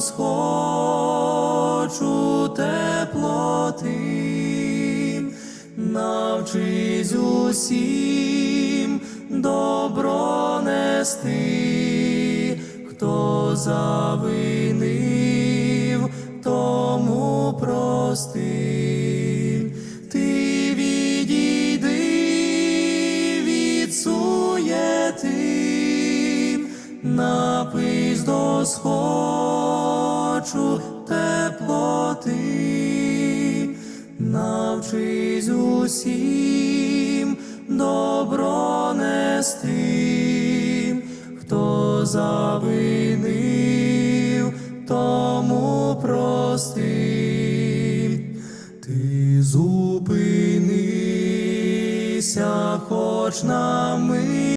Схочу теплоти, навчись усім добро нести, хто завинив, тому прости. Ти відійди напись до схочу теплоти, навчись усім добро нести, хто завинив, тому прости. Ти зупинися, хоч на мить.